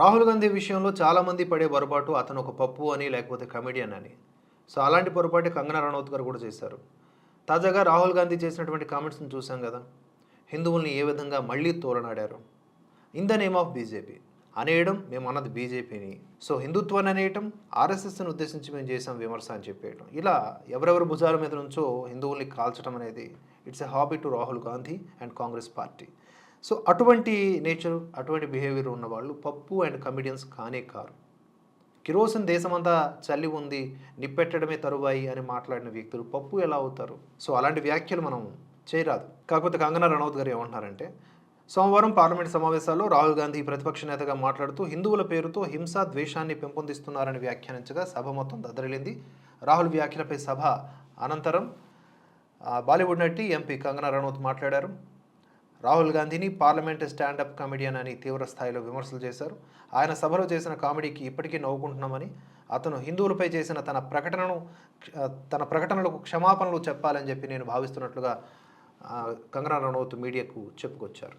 రాహుల్ గాంధీ విషయంలో చాలామంది పడే పొరపాటు అతను ఒక పప్పు అని లేకపోతే కమెడియన్ అని. సో అలాంటి పొరపాటు కంగనా రనౌత్ గారు కూడా చేశారు. తాజాగా రాహుల్ గాంధీ చేసినటువంటి కామెంట్స్ని చూసాం కదా. హిందువుల్ని ఏ విధంగా మళ్ళీ తోలనాడారు? In the name of BJP అనేయడం మేము అన్నది బీజేపీని సో హిందుత్వాన్ని అనేయటం ఆర్ఎస్ఎస్ని ఉద్దేశించి మేము చేసాం విమర్శ అని చెప్పేయటం. ఇలా ఎవరెవరి భుజాల మీద నుంచో హిందువుల్ని కాల్చడం అనేది it's a hobby to Rahul Gandhi and Congress party so అటువంటి నేచర్ అటువంటి బిహేవియర్ ఉన్న వాళ్ళు పప్పు అండ్ కమిడియన్స్ కానే కారు. కిరోసిన్ దేశమంతా చల్లి ఉంది నిప్పెట్టడమే తరువాయి అని మాట్లాడిన వ్యక్తులు పప్పు ఎలా అవుతారు? సో అలాంటి వ్యాఖ్యలు మనం చేయరాదు. కాకపోతే కంగనా రనౌత్ గారు ఏమంటున్నారంటే సోమవారం పార్లమెంట్ సమావేశాల్లో రాహుల్ గాంధీ ప్రతిపక్ష నేతగా మాట్లాడుతూ హిందువుల పేరుతో హింస ద్వేషాన్ని పెంపొందిస్తున్నారని వ్యాఖ్యానించగా సభ మొత్తం దద్దరిల్లింది. రాహుల్ వ్యాఖ్యలపై సభ అనంతరం బాలీవుడ్ నటి ఎంపీ కంగనా రనౌత్ మాట్లాడారు. రాహుల్ గాంధీని పార్లమెంట్ స్టాండప్ కమెడియన్ అని తీవ్ర స్థాయిలో విమర్శలు చేశారు. ఆయన సభలో చేసిన కామెడీకి ఇప్పటికీ నవ్వుకుంటున్నామని అతను హిందువులపై చేసిన తన ప్రకటనను తన ప్రకటనలకు క్షమాపణలు చెప్పాలని చెప్పి నేను భావిస్తున్నట్లుగా కంగనా రనౌత్ మీడియాకు చెప్పుకొచ్చారు.